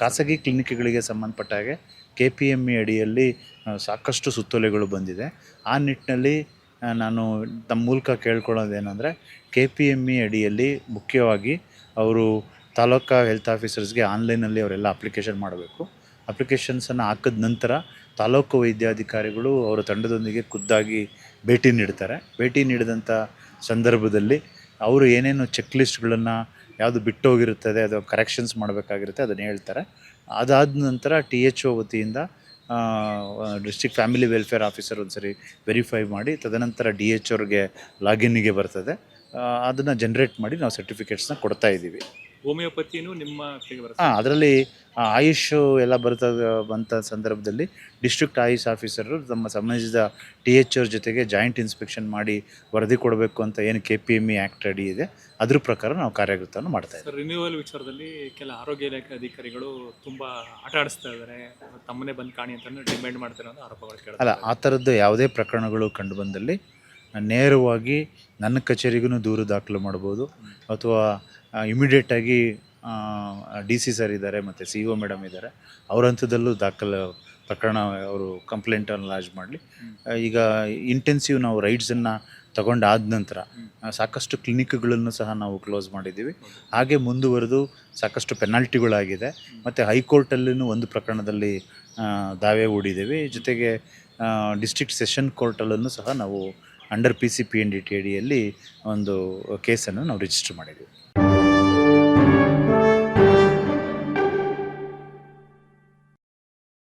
ಖಾಸಗಿ ಕ್ಲಿನಿಕ್ಗಳಿಗೆ ಸಂಬಂಧಪಟ್ಟ ಹಾಗೆ ಕೆ ಪಿ ಎಂ ಇ ಅಡಿಯಲ್ಲಿ ಸಾಕಷ್ಟು ಸುತ್ತೋಲೆಗಳು ಬಂದಿದೆ. ಆ ನಿಟ್ಟಿನಲ್ಲಿ ನಾನು ತಮ್ಮ ಮೂಲಕ ಕೇಳ್ಕೊಳ್ಳೋದೇನೆಂದರೆ ಕೆ ಪಿ ಎಂ ಇ ಅಡಿಯಲ್ಲಿ ಮುಖ್ಯವಾಗಿ ಅವರು ತಾಲೂಕಾ ಹೆಲ್ತ್ ಆಫೀಸರ್ಸ್ಗೆ ಆನ್ಲೈನಲ್ಲಿ ಅವರೆಲ್ಲ ಅಪ್ಲಿಕೇಶನ್ ಮಾಡಬೇಕು. ಅಪ್ಲಿಕೇಶನ್ಸನ್ನು ಹಾಕಿದ ನಂತರ ತಾಲೂಕು ವೈದ್ಯಾಧಿಕಾರಿಗಳು ಅವರ ತಂಡದೊಂದಿಗೆ ಖುದ್ದಾಗಿ ಭೇಟಿ ನೀಡ್ತಾರೆ. ಭೇಟಿ ನೀಡಿದಂಥ ಸಂದರ್ಭದಲ್ಲಿ ಅವರು ಏನೇನು ಚೆಕ್ ಲಿಸ್ಟ್ಗಳನ್ನು ಯಾವುದು ಬಿಟ್ಟೋಗಿರುತ್ತದೆ, ಅದು ಕರೆಕ್ಷನ್ಸ್ ಮಾಡಬೇಕಾಗಿರುತ್ತೆ, ಅದನ್ನು ಹೇಳ್ತಾರೆ. ಅದಾದ ನಂತರ ಟಿ ಎಚ್ ಒ ವತಿಯಿಂದ ಡಿಸ್ಟ್ರಿಕ್ಟ್ ಫ್ಯಾಮಿಲಿ ವೆಲ್ಫೇರ್ ಆಫೀಸರ್ ಒಂದು ಸರಿ ವೆರಿಫೈ ಮಾಡಿ, ತದನಂತರ ಡಿ ಎಚ್ ಅವ್ರಿಗೆ ಲಾಗಿನ್ನಿಗೆ ಬರ್ತದೆ. ಅದನ್ನು ಜನ್ರೇಟ್ ಮಾಡಿ ನಾವು ಸರ್ಟಿಫಿಕೇಟ್ಸ್ನ ಕೊಡ್ತಾ ಇದ್ದೀವಿ. ಹೋಮಿಯೋಪತಿನೂ ನಿಮ್ಮ ಹಾಂ ಅದರಲ್ಲಿ ಆಯುಷ್ ಎಲ್ಲ ಬರ್ತಾ ಬಂತ ಸಂದರ್ಭದಲ್ಲಿ ಡಿಸ್ಟ್ರಿಕ್ಟ್ ಆಯುಷ್ ಆಫೀಸರು ತಮ್ಮ ಸಂಬಂಧಿಸಿದ ಟಿ ಎಚ್ ಅವ್ರ ಜೊತೆಗೆ ಜಾಯಿಂಟ್ ಇನ್ಸ್ಪೆಕ್ಷನ್ ಮಾಡಿ ವರದಿ ಕೊಡಬೇಕು ಅಂತ ಏನು K P M E act ಅಡಿ ಇದೆ ಅದ್ರ ಪ್ರಕಾರ ನಾವು ಕಾರ್ಯಗತವನ್ನು ಮಾಡ್ತಾ ಇದ್ದೀವಿ. ರಿನ್ಯೂವಲ್ ವಿಚಾರದಲ್ಲಿ ಕೆಲ ಆರೋಗ್ಯ ಇಲಾಖೆ ಅಧಿಕಾರಿಗಳು ತುಂಬ ಆಟ ಆಡಿಸ್ತಾ ಇದ್ದಾರೆ. ತಮ್ಮನೇ ಬಂದು ಕಾಣಿ ಅಂತ ಡಿಮ್ಯಾಂಡ್ ಮಾಡ್ತಾರೆ ಅನ್ನೋ ಆರೋಪಗಳು ಕೇಳ ಅಲ್ಲ ಆ ಥರದ್ದು ಯಾವುದೇ ಪ್ರಕರಣಗಳು ಕಂಡು ಬಂದಲ್ಲಿ ನೇರವಾಗಿ ನನ್ನ ಕಚೇರಿಗೂ ದೂರು ದಾಖಲು ಮಾಡ್ಬೋದು. ಅಥವಾ ಇಮಿಡಿಯೇಟಾಗಿ ಡಿ ಸಿ ಸರ್ ಇದ್ದಾರೆ, ಮತ್ತು ಸಿ ಒ ಮೇಡಮ್ ಇದ್ದಾರೆ. ಅವರ ಹಂತದಲ್ಲೂ ದಾಖಲು ಪ್ರಕರಣ ಅವರು ಕಂಪ್ಲೇಂಟನ್ನು ಲಾಜ್ ಮಾಡಲಿ. ಈಗ ಇಂಟೆನ್ಸಿವ್ ನಾವು ರೈಡ್ಸನ್ನು ತಗೊಂಡಾದ ನಂತರ ಸಾಕಷ್ಟು ಕ್ಲಿನಿಕ್ಗಳನ್ನು ಸಹ ನಾವು ಕ್ಲೋಸ್ ಮಾಡಿದ್ದೀವಿ. ಹಾಗೆ ಮುಂದುವರೆದು ಸಾಕಷ್ಟು ಪೆನಾಲ್ಟಿಗಳಾಗಿದೆ ಮತ್ತು ಹೈಕೋರ್ಟಲ್ಲೂ ಒಂದು ಪ್ರಕರಣದಲ್ಲಿ ದಾವೆ ಹೂಡಿದ್ದೀವಿ. ಜೊತೆಗೆ ಡಿಸ್ಟ್ರಿಕ್ಟ್ ಸೆಷನ್ ಕೋರ್ಟಲ್ಲೂ ಸಹ ನಾವು under P C P N D T ಅಡಿಯಲ್ಲಿ ಒಂದು ಕೇಸನ್ನು ನಾವು ರಿಜಿಸ್ಟರ್ ಮಾಡಿದ್ದೀವಿ